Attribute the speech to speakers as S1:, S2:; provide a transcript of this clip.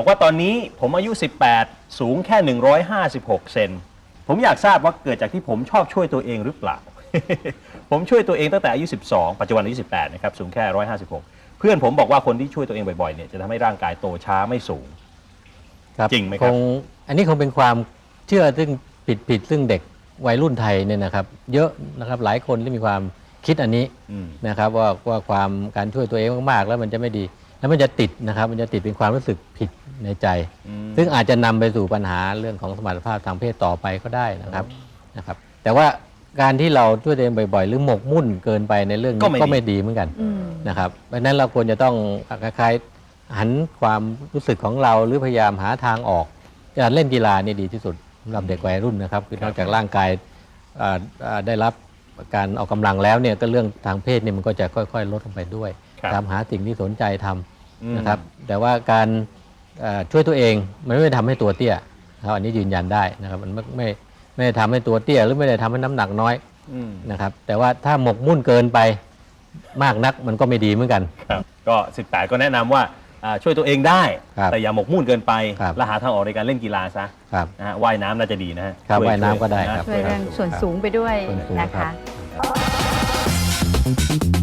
S1: บอกว่าตอนนี้ผมอายุ 18 สูงแค่ 156 เซน ผมอยากทราบว่าเกิดจากที่ผมชอบช่วยตัวเองหรือเปล่า ผมช่วยตัวเองตั้งแต่อายุ 12 ปัจจุบันอายุ 18 นะครับ สูงแค่ 156 เพื่อนผมบอกว่าคนที่ช่วยตัวเองบ่อยๆ เนี่ยจะทำให้ร่างกายโตช้าไม่สูง
S2: ครับ
S1: จริงไหมครับ
S2: งอันนี้คงเป็นความเชื่อซึ่งผิดผิดซึ่งเด็กวัยรุ่นไทยเนี่ยนะครับ เยอะนะครับหลายคนที่มีความคิดอันนี้
S1: อืม
S2: นะครับว่าว่าความการช่วยตัวเองมากๆแล้วมันจะไม่ดี แล้วมันจะติดนะครับ มันจะติดเป็นความรู้สึกผิดในใจ
S1: อืม
S2: ซึ่งอาจจะนำไปสู่ปัญหาเรื่องของสมรรถภาพทางเพศต่อไปก็ได้นะครับนะครับ แต่ว่าการที่เราช่วยตัวเองบ่อยๆ หรือหมกมุ่นเกินไปในเรื่อง
S1: ก็
S2: นี้
S1: ไม่ดี
S2: ก็ไม่ดีเหมือนกัน
S3: อืม
S2: นะครับเพราะฉะนั้นเราควรจะต้องคล้ายๆหันความรู้สึกของเราหรือพยายามหาทางออกการเล่นกีฬานี่ดีที่สุดสำหรับเด็กวัยรุ่นนะครับคือนอกจากร่างกายอ่าอ่าได้รับการออกกำลังแล้วเนี่ยก็เรื่องทางเพศนี่มันก็จะค่อย ๆ ลดลงไปด้วย
S1: ครับ
S2: ตามหาสิ่งที่สนใจทำ
S1: อืม
S2: นะครับ แต่ว่าการเอ่อช่วยตัวเองมันไม่ได้ทำให้ตัวเตี้ยนะครับอันนี้ยืนยันได้นะครับ มันไม่ไม่ไม่ได้ทำให้ตัวเตี้ยหรือไม่ได้ทำให้น้ำหนักน้อย
S1: อืม
S2: นะครับ แต่ว่าถ้าหมกมุ่นเกินไปมากนักมันก็ไม่ดีเหมือนกัน
S1: ครับก็ 18 ก็แนะนำว่าอ่าช่วยตัวเองได้
S2: ครับ
S1: แต่อย่าหมกมุ่นเกินไป
S2: ครับ
S1: และหาทางออกในการเล่นกีฬาซะ
S2: ครับ
S1: นะฮะว่ายน้ำน่าจะดีนะฮะ
S2: ครับ
S1: ช่
S2: ว่ายน้ำก็ได้
S1: ช่วย
S2: ครับ
S3: ช่วยเรื่องส่วนสูงไปด้วย
S2: ส่วนสูง
S3: นะ
S2: ครั
S3: คะ
S2: บ